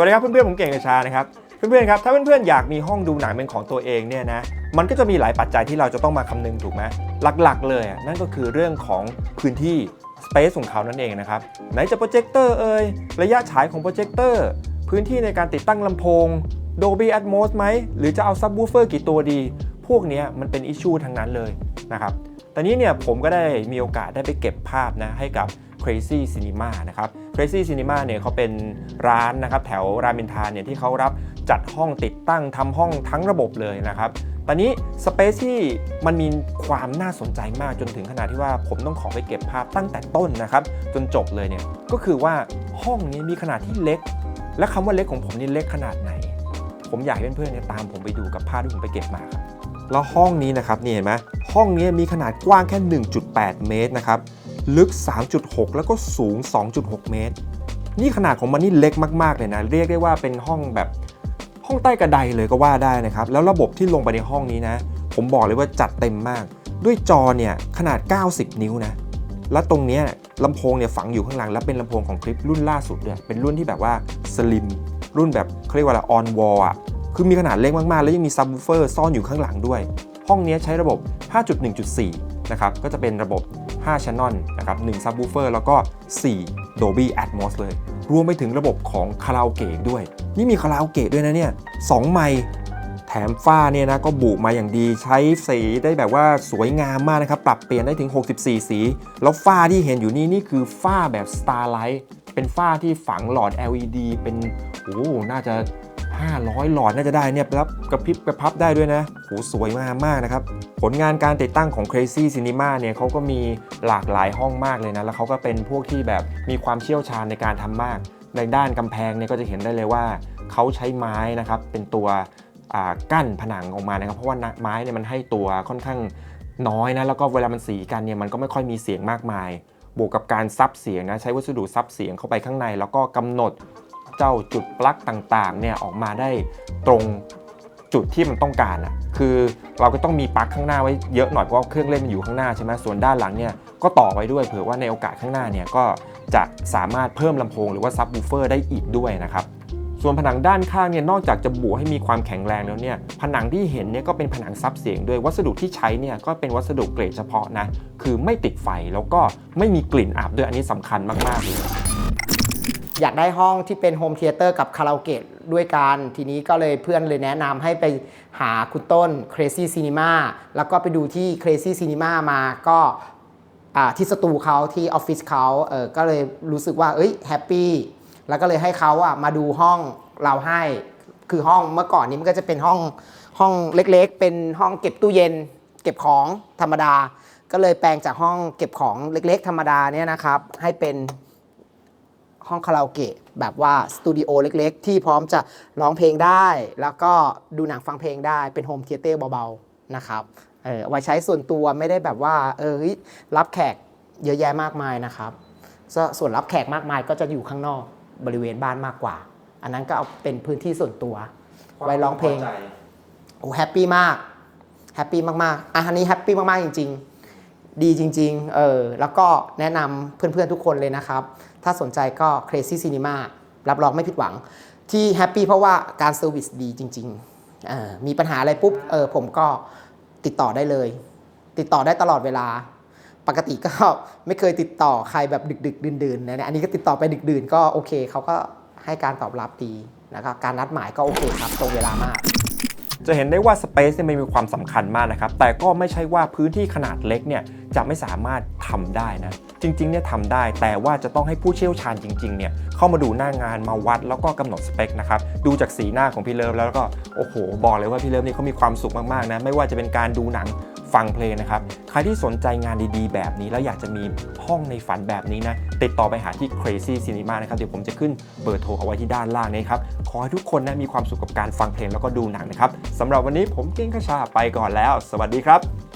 วัสดีครับเพื่อนๆผมเก่งกระชานะครับเพื่อนๆครับถ้าเพื่อนๆอยากมีห้องดูหนังเป็นของตัวเองเนี่ยนะมันก็จะมีหลายปัจจัยที่เราจะต้องมาคำนึงถูกไหมหลักๆ เลยนั่นก็คือเรื่องของพื้นที่ Space ของเขานั่นเองนะครับไหนจะโปรเจคเตอร์เอ่ยระยะฉายของโปรเจคเตอร์พื้นที่ในการติดตั้งลำโพง Dolby Atmos ไหมหรือจะเอาซับ w ูเฟอร์กี่ตัวดี พวกนี้มันเป็นอิชชูทั้งนั้นเลยนะครับตอนนี้เนี่ยผมก็ได้มีโอกาสได้ไปเก็บภาพนะให้กับ Crazy Cinema นะครับ Crazy Cinema เนี่ยเขาเป็นร้านนะครับแถวรามอินทราเนี่ยที่เขารับจัดห้องติดตั้งทำห้องทั้งระบบเลยนะครับตอนนี้สเปซที่มันมีความน่าสนใจมากจนถึงขนาดที่ว่าผมต้องขอไปเก็บภาพตั้งแต่ต้นนะครับ จนจบเลยเนี่ยก็คือว่าห้องนี้มีขนาดที่เล็ก และคำว่าเล็กของผมนี่เล็กขนาดไหน ผมอยากให้เพื่อนๆเนี่ยตามผมไปดูกับภาพที่ผมไปเก็บมาครับแล้วห้องนี้นะครับนี่เห็นไหมห้องนี้มีขนาดกว้างแค่ 1.8 เมตรนะครับ ลึก 3.6 แล้วก็สูง 2.6 เมตร นี่ขนาดของมันนี่เล็กมาก ๆ เลยนะ เรียกได้ว่าเป็นห้องแบบห้องใต้กระไดเลยก็ว่าได้นะครับ แล้วระบบที่ลงไปในห้องนี้นะ ผมบอกเลยว่าจัดเต็มมาก ด้วยจอเนี่ยขนาด 90 นิ้วนะ แล้วตรงนี้ลำโพงเนี่ยฝังอยู่ข้างหลัง แล้วเป็นลำโพงของคลิปรุ่นล่าสุดด้วยเป็นรุ่นที่แบบว่าสลิมรุ่นแบบเขาเรียกว่าอะไรออนวอลอะคือมีขนาดเล็กมาก ๆ แล้วยังมีซับวูเฟอร์ซ่อนอยู่ข้างหลังด้วย ห้องนี้ใช้ระบบ 5.1.4 นะครับ ก็จะเป็นระบบ 5 channel นะครับ1 subwoofer แล้วก็ 4 Dolby Atmos เลย รวมไปถึงระบบของคาราโอเกะด้วย นี่มีคาราโอเกะด้วยนะเนี่ย2ไมค์แถมฝ้าเนี่ยนะก็บุมาอย่างดีใช้สีได้แบบว่าสวยงามมากนะครับ ปรับเปลี่ยนได้ถึง 64 สี แล้วฝ้าที่เห็นอยู่นี่นี่คือฝ้าแบบ Starlight เป็นฝ้าที่ฝังหลอด LED เป็นโอ้น่าจะ 500 หลอดน่าจะได้เนี่ยรับกระพริบกระพับได้ด้วยนะโหสวยมากมากนะครับ ผลงานการติดตั้งของ Crazy Cinema เนี่ยเขาก็มีหลากหลายห้องมากเลยนะ แล้วเขาก็เป็นพวกที่แบบมีความเชี่ยวชาญในการทำมาก ในด้านกำแพงเนี่ยก็จะเห็นได้เลยว่าเขาใช้ไม้นะครับเป็นตัวกั้นผนังออกมานะครับ เพราะว่าไม้เนี่ยมันให้ตัวค่อนข้างน้อยนะแล้วก็เวลามันสีกันเนี่ยมันก็ไม่ค่อยมีเสียงมากมาย บวกกับการซับเสียงนะใช้วัสดุซับเสียงเข้าไปข้างใน แล้วก็กำหนด เจ้าจุดปลั๊กต่างๆเนี่ยออกมาได้ตรงจุดที่มันต้องการอะคือเราก็ต้องมีปลั๊กข้างหน้าไว้เยอะหน่อยเพราะเครื่องเล่นมันอยู่ข้างหน้าใช่ไหมส่วนด้านหลังเนี่ยก็ต่อไว้ด้วยเผื่อว่าในโอกาสข้างหน้าเนี่ยก็จะสามารถเพิ่มลำโพงหรือว่าซับวูเฟอร์ได้อีกด้วยนะครับส่วนผนังด้านข้างเนี่ยนอกจากจะบุให้มีความแข็งแรงแล้วเนี่ยผนังที่เห็นเนี่ยก็เป็นผนังซับเสียงด้วยวัสดุที่ใช้เนี่ยก็เป็นวัสดุเกรดเฉพาะนะคือไม่ติดไฟแล้วก็ไม่มีกลิ่นอับด้วยอันนี้สำคัญมากๆเลย อยากได้ห้องที่เป็นโฮมเทเตอร์กับคาราโอเกะด้วยกัน ทีนี้ก็เลยเพื่อนเลยแนะนำให้ไปหาคุณต้น Crazy Cinema แล้วก็ไปดูที่ Crazy Cinema มาก็ที่สตูเขาที่ออฟฟิศเขาเออก็เลยรู้สึกว่าเอ้ยแฮปปี้แล้วก็เลยให้เขาอะมาดูห้องเราให้คือห้องเมื่อก่อนนี้มันก็จะเป็นห้องห้องเล็กๆ เป็นห้องเก็บตู้เย็น เก็บของธรรมดา ก็เลยแปลงจากห้องเก็บของเล็ก ๆ ธรรมดาเนี่ยนะครับ ให้เป็น ห้องคาราโอเกะแบบว่าสตูดิโอเล็กๆ ที่พร้อมจะร้องเพลงได้ แล้วก็ดูหนังฟังเพลงได้เป็นโฮมเทเตอร์เบาๆนะครับเออเอาไว้ใช้ส่วนตัวไม่ได้แบบว่าเออเฮ้ยรับแขกเยอะแยะมากมายนะครับส่วนส่วนรับแขกมากมายก็จะอยู่ข้างนอกบริเวณบ้านมากกว่า อันนั้นก็เอาเป็นพื้นที่ส่วนตัว ไว้ร้องเพลงโอ้แฮปปี้มากแฮปปี้มากๆอะอันนี้แฮปปี้มากๆจริง ๆ ดีจริงๆ เออ แล้วก็แนะนำเพื่อนๆทุกคนเลยนะครับ ถ้าสนใจก็ Crazy Cinema รับรองไม่ผิดหวัง ที่แฮปปี้เพราะว่าการเซอร์วิสดีจริงๆ มีปัญหาอะไรปุ๊บ เออ ผมก็ติดต่อได้เลย ติดต่อได้ตลอดเวลา ปกติก็ไม่เคยติดต่อใครแบบดึกๆ ดื่นๆนะเนี่ยอันนี้ก็ติดต่อไปดึกดื่นก็โอเค เขาก็ให้การตอบรับดีนะครับ การนัดหมายก็โอเคครับ ตรงเวลามาก จะเห็นได้ว่า Space เนี่ยมันมีความสำคัญมากนะครับ แต่ก็ไม่ใช่ว่าพื้นที่ขนาดเล็กเนี่ยจะไม่สามารถทำได้นะ จริงๆเนี่ยทำได้ แต่ว่าจะต้องให้ผู้เชี่ยวชาญจริงๆเนี่ยเข้ามาดูหน้างานมาวัดแล้วก็กำหนดสเปคนะครับ ดูจากสีหน้าของพี่เลิฟแล้วก็โอ้โห บอกเลยว่าพี่เลิฟนี่เขามีความสุขมากๆนะ ไม่ว่าจะเป็นการดูหนัง ฟังเพลงนะครับ ใครที่สนใจงานดีๆ แบบนี้ แล้วอยากจะมีห้องในฝันแบบนี้นะ ติดต่อไปหาที่ Crazy Cinema นะครับ เดี๋ยวผมจะขึ้นเบอร์โทรเอาไว้ที่ด้านล่างนี้ครับ ขอให้ทุกคนนะมีความสุขกับการฟังเพลงแล้วก็ดูหนังนะครับสำหรับวันนี้ผมเก่งกระชาไปก่อนแล้ว สวัสดีครับ